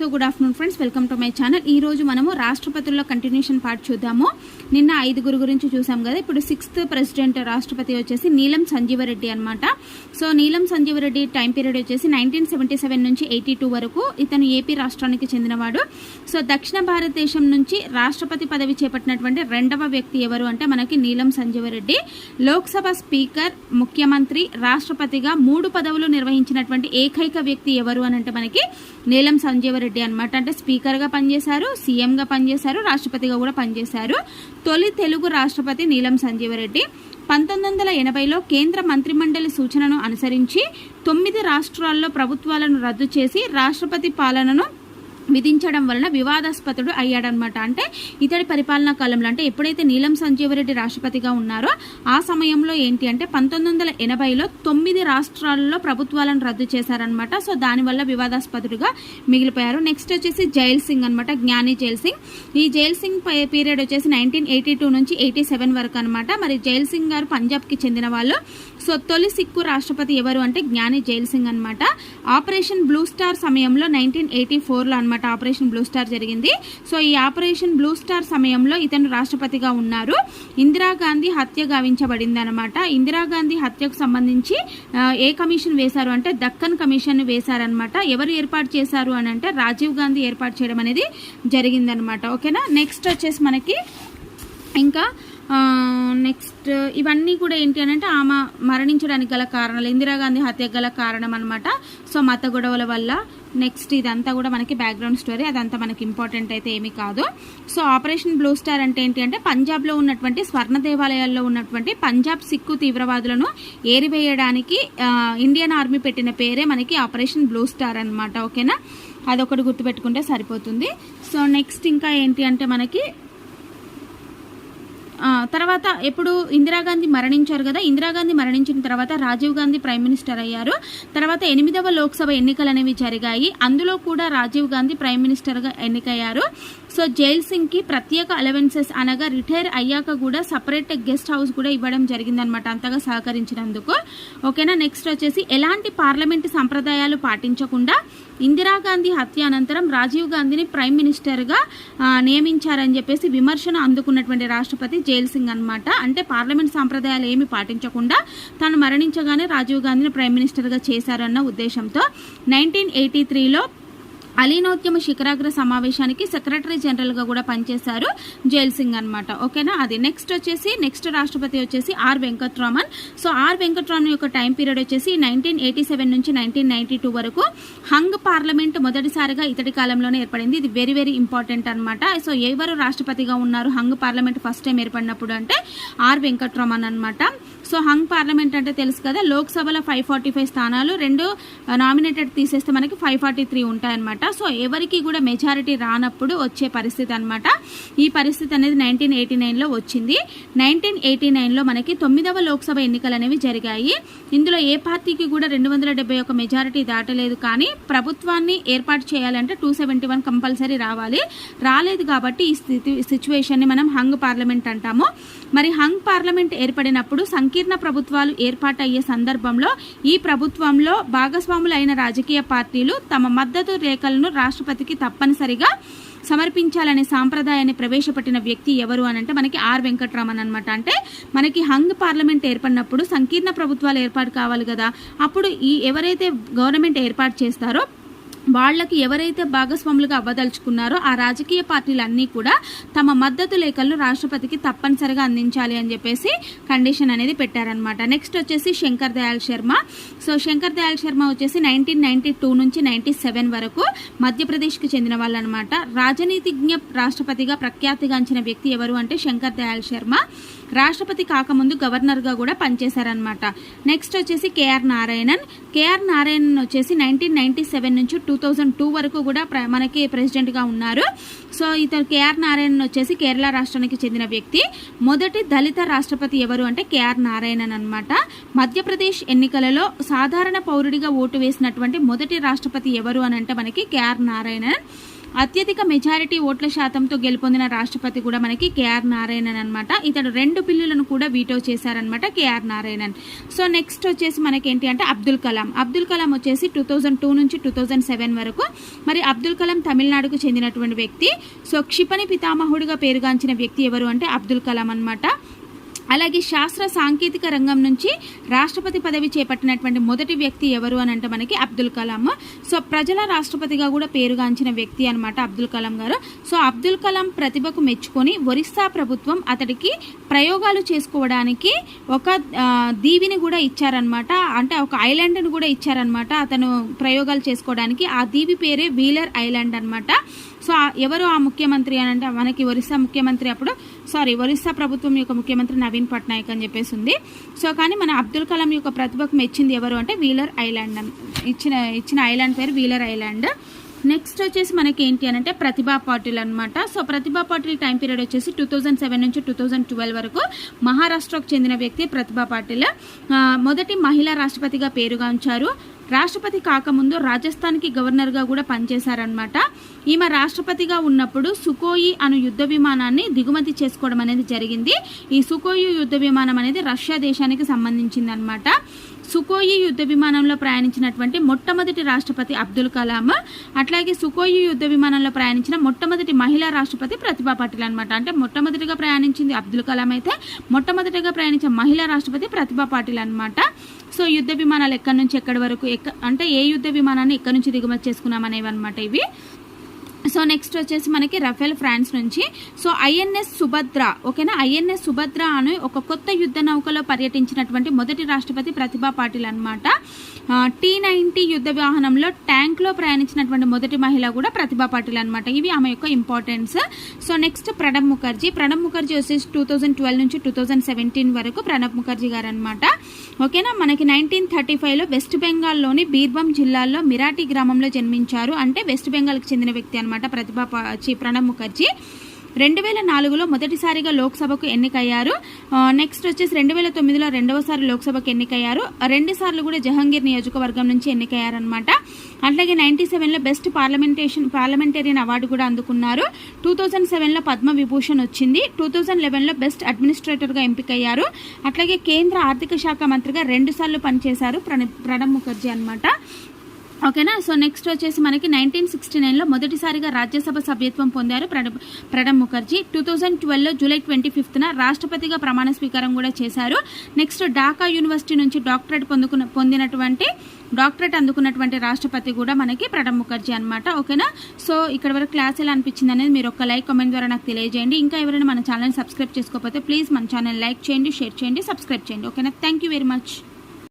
So good afternoon friends welcome to my channel ఈ రోజు మనము రాష్ట్రపతుల్లో కంటిన్యూషన్ పార్ట్ చూద్దాము. నిన్న ఐదుగురు గురించి చూసాం కదా. ఇప్పుడు సిక్స్త్ ప్రెసిడెంట్ రాష్ట్రపతి వచ్చేసి నీలం సంజీవరెడ్డి అనమాట so Neelam Sanjiva Reddy time period వచ్చేసి నైన్టీన్ సెవెంటీ సెవెన్ నుంచి ఎయిటీ టూ వరకు ఇతను ఏపీ రాష్ట్రానికి చెందినవాడు. సో దక్షిణ భారతదేశం నుంచి రాష్ట్రపతి పదవి చేపట్టినటువంటి రెండవ వ్యక్తి ఎవరు అంటే మనకి నీలం సంజీవరెడ్డి. లోక్సభ స్పీకర్ ముఖ్యమంత్రి రాష్ట్రపతిగా మూడు పదవులు నిర్వహించినటువంటి ఏకైక వ్యక్తి ఎవరు అని అంటే మనకి నీలం సంజీవరెడ్డి అనమాట అంటే స్పీకర్గా పనిచేశారు సీఎంగా పనిచేశారు రాష్ట్రపతిగా కూడా పనిచేశారు. తొలి తెలుగు రాష్ట్రపతి నీలం సంజీవరెడ్డి పంతొమ్మిది వందల ఎనభైలో కేంద్ర మంత్రిమండలి సూచనను అనుసరించి తొమ్మిది రాష్ట్రాల్లో ప్రభుత్వాలను రద్దు చేసి రాష్ట్రపతి పాలనను విధించడం వలన వివాదాస్పదుడు అయ్యాడనమాట అంటే ఇతడి పరిపాలనా కాలంలో అంటే ఎప్పుడైతే నీలం సంజీవరెడ్డి రాష్ట్రపతిగా ఉన్నారో ఆ సమయంలో ఏంటి అంటే పంతొమ్మిది వందల ఎనభైలో తొమ్మిది రాష్ట్రాల్లో ప్రభుత్వాలను రద్దు చేశారనమాట సో దానివల్ల వివాదాస్పదుడుగా మిగిలిపోయారు. నెక్స్ట్ వచ్చేసి జైల్ సింగ్ అనమాట జ్ఞాని జైల్ సింగ్. ఈ జైల్ సింగ్ పీరియడ్ వచ్చేసి నైన్టీన్ ఎయిటీ టూ నుంచి ఎయిటీ సెవెన్ వరకు అనమాట మరి జైల్ సింగ్ గారు పంజాబ్కి చెందిన వాళ్ళు. సో తొలి సిక్కు రాష్ట్రపతి ఎవరు అంటే జ్ఞాని జైల్ సింగ్ అనమాట ఆపరేషన్ బ్లూ స్టార్ సమయంలో నైన్టీన్ ఎయిటీ ఫోర్లో అనమాట ఆపరేషన్ బ్లూ స్టార్ జరిగింది. సో ఈ ఆపరేషన్ బ్లూ స్టార్ సమయంలో ఇతను రాష్ట్రపతిగా ఉన్నారు. ఇందిరాగాంధీ హత్య గావించబడింది అనమాట ఇందిరాగాంధీ హత్యకు సంబంధించి ఏ కమిషన్ వేశారు అంటే దక్కన్ కమిషన్ వేశారనమాట ఎవరు ఏర్పాటు చేశారు అని అంటే రాజీవ్ గాంధీ ఏర్పాటు చేయడం అనేది జరిగిందనమాట ఓకేనా? నెక్స్ట్ వచ్చేసి మనకి ఇంకా నెక్స్ట్ ఇవన్నీ కూడా ఏంటి అని అంటే ఆమె మరణించడానికి గల కారణాలు ఇందిరాగాంధీ హత్యకు గల కారణం అనమాట సో మత గొడవల వల్ల నెక్స్ట్ ఇదంతా కూడా మనకి బ్యాక్గ్రౌండ్ స్టోరీ అదంతా మనకి ఇంపార్టెంట్ అయితే ఏమీ కాదు. సో ఆపరేషన్ బ్లూ స్టార్ అంటే ఏంటి అంటే పంజాబ్లో ఉన్నటువంటి స్వర్ణ దేవాలయాల్లో ఉన్నటువంటి పంజాబ్ సిక్కు తీవ్రవాదులను ఏరివేయడానికి ఇండియన్ ఆర్మీ పెట్టిన పేరే మనకి ఆపరేషన్ బ్లూ స్టార్ అనమాట ఓకేనా? అదొకటి గుర్తుపెట్టుకుంటే సరిపోతుంది. సో నెక్స్ట్ ఇంకా ఏంటి అంటే మనకి తర్వాత ఎప్పుడు ఇందిరాగాంధీ మరణించారు కదా ఇందిరాగాంధీ మరణించిన తర్వాత రాజీవ్ గాంధీ ప్రైమ్ మినిస్టర్ అయ్యారు. తర్వాత ఎనిమిదవ లోక్సభ ఎన్నికలు అనేవి జరిగాయి. అందులో కూడా రాజీవ్ గాంధీ ప్రైమ్ మినిస్టర్గా ఎన్నికయ్యారు. సో జైల్ సింగ్కి ప్రత్యేక అలవెన్సెస్ అనగా రిటైర్ అయ్యాక కూడా సపరేట్ గెస్ట్ హౌస్ కూడా ఇవ్వడం జరిగిందనమాట అంతగా సహకరించినందుకు. ఓకేనా? నెక్స్ట్ వచ్చేసి ఎలాంటి పార్లమెంట్ సంప్రదాయాలు పాటించకుండా ఇందిరాగాంధీ హత్య అనంతరం రాజీవ్ గాంధీని ప్రైమ్ మినిస్టర్గా నియమించారని చెప్పేసి విమర్శను అందుకున్నటువంటి రాష్ట్రపతి జైల్ సింగ్ అనమాట అంటే పార్లమెంట్ సాంప్రదాయాలు ఏమి పాటించకుండా తాను మరణించగానే రాజీవ్ గాంధీని ప్రైమ్ మినిస్టర్గా చేశారన్న ఉద్దేశంతో నైన్టీన్ ఎయిటీ త్రీలో అలీనోద్యమ శిఖరాగ్ర సమావేశానికి సెక్రటరీ జనరల్గా కూడా పనిచేశారు జైల్ సింగ్ అనమాట ఓకేనా? అది నెక్స్ట్ వచ్చేసి నెక్స్ట్ రాష్ట్రపతి వచ్చేసి R Venkataraman. So R Venkataraman యొక్క టైం పీరియడ్ వచ్చేసి నైన్టీన్ ఎయిటీ సెవెన్ నుంచి నైన్టీన్ నైన్టీ టూ వరకు హంగ్ పార్లమెంట్ మొదటిసారిగా ఇతడి కాలంలోనే ఏర్పడింది. ఇది వెరీ వెరీ ఇంపార్టెంట్ అనమాట సో ఎవరు రాష్ట్రపతిగా ఉన్నారు హంగ్ పార్లమెంట్ ఫస్ట్ టైం ఏర్పడినప్పుడు అంటే ఆర్ వెంకట్రామన్ అనమాట సో హంగ్ పార్లమెంట్ అంటే తెలుసు కదా లోక్సభలో ఫైవ్ ఫార్టీ ఫైవ్ స్థానాలు రెండు నామినేటెడ్ తీసేస్తే మనకి ఫైవ్ ఫార్టీ త్రీ ఉంటాయన్నమాట. సో ఎవరికి కూడా మెజారిటీ రానప్పుడు వచ్చే పరిస్థితి అనమాట ఈ పరిస్థితి అనేది నైన్టీన్ ఎయిటీ నైన్లో వచ్చింది. నైన్టీన్ ఎయిటీ నైన్లో మనకి తొమ్మిదవ లోక్సభ ఎన్నికలు అనేవి జరిగాయి. ఇందులో ఏ పార్టీకి కూడా రెండు వందల డెబ్బై ఒక మెజారిటీ దాటలేదు కానీ ప్రభుత్వాన్ని ఏర్పాటు చేయాలంటే టూ సెవెంటీ వన్ కంపల్సరీ రావాలి. రాలేదు కాబట్టి ఈ స్థితి సిచ్యువేషన్ని మనం హంగ్ పార్లమెంట్ అంటాము. మరి హంగ్ పార్లమెంట్ ఏర్పడినప్పుడు సంకీర్ణ సంకీర్ణ ప్రభుత్వాలు ఏర్పాటయ్యే సందర్భంలో ఈ ప్రభుత్వంలో భాగస్వాములైన రాజకీయ పార్టీలు తమ మద్దతు రేఖలను రాష్ట్రపతికి తప్పనిసరిగా సమర్పించాలనే సాంప్రదాయాన్ని ప్రవేశపెట్టిన వ్యక్తి ఎవరు అని అంటే మనకి ఆర్ వెంకట్రామన్ అనమాట అంటే మనకి హంగ్ పార్లమెంట్ ఏర్పడినప్పుడు సంకీర్ణ ప్రభుత్వాలు ఏర్పాటు కావాలి కదా. అప్పుడు ఈ ఎవరైతే గవర్నమెంట్ ఏర్పాటు చేస్తారో వాళ్ళకి ఎవరైతే భాగస్వాములుగా అవ్వదలుచుకున్నారో ఆ రాజకీయ పార్టీలన్నీ కూడా తమ మద్దతు లేఖలను రాష్ట్రపతికి తప్పనిసరిగా అందించాలి అని చెప్పేసి కండిషన్ అనేది పెట్టారనమాట నెక్స్ట్ వచ్చేసి శంకర్ దయాల్ శర్మ. సో శంకర్ దయాల్ శర్మ వచ్చేసి నైన్టీన్ నైన్టీ టూ నుంచి నైన్టీ సెవెన్ వరకు మధ్యప్రదేశ్కి చెందిన వాళ్ళు అనమాట రాజనీతిజ్ఞ రాష్ట్రపతిగా ప్రఖ్యాతిగాంచిన వ్యక్తి ఎవరు అంటే శంకర్ దయాల్ శర్మ. రాష్ట్రపతి కాకముందు గవర్నర్గా కూడా పనిచేశారనమాట నెక్స్ట్ వచ్చేసి K R Narayanan. K R Narayanan వచ్చేసి నైన్టీన్ నైన్టీ సెవెన్ నుంచి టూ థౌజండ్ టూ వరకు కూడా ప్ర- మనకి ప్రెసిడెంట్గా ఉన్నారు. సో ఇతను కేఆర్ నారాయణన్ వచ్చేసి కేరళ రాష్ట్రానికి చెందిన వ్యక్తి. మొదటి దళిత రాష్ట్రపతి ఎవరు అంటే కేఆర్ నారాయణన్ అనమాట మధ్యప్రదేశ్ ఎన్నికలలో సాధారణ పౌరుడిగా ఓటు వేసినటువంటి మొదటి రాష్ట్రపతి ఎవరు అని అంటే మనకి కేఆర్ నారాయణన్. అత్యధిక మెజారిటీ ఓట్ల శాతంతో గెలుపొందిన రాష్ట్రపతి కూడా మనకి కేఆర్ నారాయణన్ అనమాట ఇతడు రెండు బిల్లులను కూడా వీటో చేశారనమాట కేఆర్ నారాయణన్. సో నెక్స్ట్ వచ్చేసి మనకి ఏంటి అంటే అబ్దుల్ కలాం. అబ్దుల్ కలాం వచ్చేసి టూ థౌజండ్ టూ నుంచి టూ థౌజండ్ సెవెన్ వరకు మరి అబ్దుల్ కలాం తమిళనాడుకు చెందినటువంటి వ్యక్తి. సో క్షిపణి పితామహుడిగా పేరుగాంచిన వ్యక్తి ఎవరు అంటే అబ్దుల్ కలాం అనమాట అలాగే శాస్త్ర సాంకేతిక రంగం నుంచి రాష్ట్రపతి పదవి చేపట్టినటువంటి మొదటి వ్యక్తి ఎవరు అని అంటే మనకి అబ్దుల్ కలాం. సో ప్రజల రాష్ట్రపతిగా కూడా పేరుగాంచిన వ్యక్తి అనమాట అబ్దుల్ కలాం గారు. సో అబ్దుల్ కలాం ప్రతిభకు మెచ్చుకొని ఒరిస్సా ప్రభుత్వం అతడికి ప్రయోగాలు చేసుకోవడానికి ఒక దీవిని కూడా ఇచ్చారనమాట అంటే ఒక ఐలాండ్ని కూడా ఇచ్చారనమాట అతను ప్రయోగాలు చేసుకోవడానికి. ఆ దీవి పేరే వీలర్ ఐలాండ్ అనమాట సో ఎవరు ఆ ముఖ్యమంత్రి అని అంటే మనకి ఒరిస్సా ముఖ్యమంత్రి అప్పుడు సారీ ఒరిస్సా ప్రభుత్వం యొక్క ముఖ్యమంత్రి నవీన్ పట్నాయక్ అని చెప్పేసి ఉంది. సో కానీ మన అబ్దుల్ కలాం యొక్క ప్రతిభకు మెచ్చింది ఎవరు అంటే వీలర్ ఐలాండ్ ఇచ్చిన ఇచ్చిన ఐలాండ్ పేరు వీలర్ ఐలాండ్. నెక్స్ట్ వచ్చేసి మనకి ఏంటి అని అంటే ప్రతిభా పాటిల్ అనమాట so Pratibha Patil time period వచ్చేసి టూ థౌజండ్ సెవెన్ నుంచి టూ థౌజండ్ ట్వెల్వ్ వరకు మహారాష్ట్రకు చెందిన వ్యక్తి ప్రతిభా పాటిల్. మొదటి మహిళా రాష్ట్రపతిగా పేరుగాంచారు. రాష్ట్రపతి కాకముందు రాజస్థాన్కి గవర్నర్గా కూడా పనిచేశారనమాట ఈమె రాష్ట్రపతిగా ఉన్నప్పుడు సుకోయి అను యుద్ధ విమానాన్ని దిగుమతి చేసుకోవడం అనేది జరిగింది. ఈ సుకోయి యుద్ధ విమానం అనేది రష్యా దేశానికి సంబంధించింది అనమాట సుకోయి యుద్ధ విమానంలో ప్రయాణించినటువంటి మొట్టమొదటి రాష్ట్రపతి అబ్దుల్ కలాం అట్లాగే సుకోయి యుద్ధ విమానంలో ప్రయాణించిన మొట్టమొదటి మహిళా రాష్ట్రపతి ప్రతిభా పటేల్ అనమాట అంటే మొట్టమొదటిగా ప్రయాణించింది అబ్దుల్ కలాం అయితే మొట్టమొదటిగా ప్రయాణించిన మహిళా రాష్ట్రపతి ప్రతిభా పాటిల్ అనమాట సో యుద్ధ విమానాలు ఎక్కడి నుంచి ఎక్కడి వరకు ఎక్క అంటే ఏ యుద్ధ విమానాన్ని ఎక్కడి నుంచి దిగుమతి చేసుకున్నాం అనేవి అనమాట ఇవి. సో నెక్స్ట్ వచ్చేసి మనకి రఫేల్ ఫ్రాన్స్ నుంచి. సో ఐఎన్ఎస్ సుభద్ర ఓకేనా? ఐఎన్ఎస్ సుభద్ర అని ఒక కొత్త యుద్ధ నౌకలో పర్యటించినటువంటి మొదటి రాష్ట్రపతి ప్రతిభా పాటిల్ అనమాట టీ నైన్టీ యుద్ధ వాహనంలో ట్యాంక్లో ప్రయాణించినటువంటి మొదటి మహిళ కూడా ప్రతిభా పాటిల్ అనమాట ఇవి ఆమె యొక్క importance so next Pranab Mukherjee. Pranab Mukherjee వచ్చేసి టూ థౌజండ్ ట్వెల్వ్ నుంచి టూ థౌజండ్ సెవెంటీన్ వరకు ప్రణబ్ ముఖర్జీ గారు అనమాట ఓకేనా? మనకి నైన్టీన్ థర్టీ ఫైవ్లో వెస్ట్ బెంగాల్లోని బీర్భం జిల్లాలో మిరాటి గ్రామంలో జన్మించారు. అంటే వెస్ట్ బెంగాల్కి చెందిన వ్యక్తి అనమాట ప్రతిభా చి ప్రణబ్ ముఖర్జీ. రెండు వేల నాలుగులో మొదటిసారిగా లోక్సభకు ఎన్నికయ్యారు. నెక్స్ట్ వచ్చేసి రెండు వేల తొమ్మిదిలో రెండవసారి లోక్సభకు ఎన్నికయ్యారు. రెండు సార్లు కూడా జహంగీర్ నియోజకవర్గం నుంచి ఎన్నికయ్యారనమాట అట్లాగే నైన్టీ సెవెన్లో బెస్ట్ పార్లమెంటేషన్ పార్లమెంటేరియన్ అవార్డు కూడా అందుకున్నారు. టూ థౌజండ్ సెవెన్లో పద్మ విభూషణ్ వచ్చింది. టూ థౌజండ్ లెవెన్లో బెస్ట్ అడ్మినిస్ట్రేటర్గా ఎంపికయ్యారు. అట్లాగే కేంద్ర ఆర్థిక శాఖ మంత్రిగా రెండు సార్లు పనిచేశారు ప్రణబ్ ముఖర్జీ అనమాట ఓకేనా? సో నెక్స్ట్ వచ్చేసి మనకి నైన్టీన్ సిక్స్టీ నైన్లో మొదటిసారిగా రాజ్యసభ సభ్యత్వం పొందారు ప్రణబ్ ప్రణబ్ ముఖర్జీ. టూ థౌజండ్ ట్వెల్వ్లో జూలై ట్వంటీ ఫిఫ్త్న రాష్ట్రపతిగా ప్రమాణ స్వీకారం కూడా చేశారు. నెక్స్ట్ ఢాకా యూనివర్సిటీ నుంచి డాక్టరేట్ పొందుకున్న పొందినటువంటి డాక్టరేట్ అందుకున్నటువంటి రాష్ట్రపతి కూడా మనకి ప్రణబ్ ముఖర్జీ అనమాట ఓకేనా? సో ఇక్కడ వరకు క్లాస్ ఎలా అనిపించింది అనేది మీరు ఒక లైక్ కామెంట్ ద్వారా నాకు తెలియజేయండి. ఇంకా ఎవరైనా మన ఛానల్ సబ్స్క్రైబ్ చేసుకోకపోతే ప్లీజ్ మన ఛానల్ లైక్ చేయండి షేర్ చేయండి సబ్స్క్రైబ్ చేయండి. ఓకేనా? Thank you very much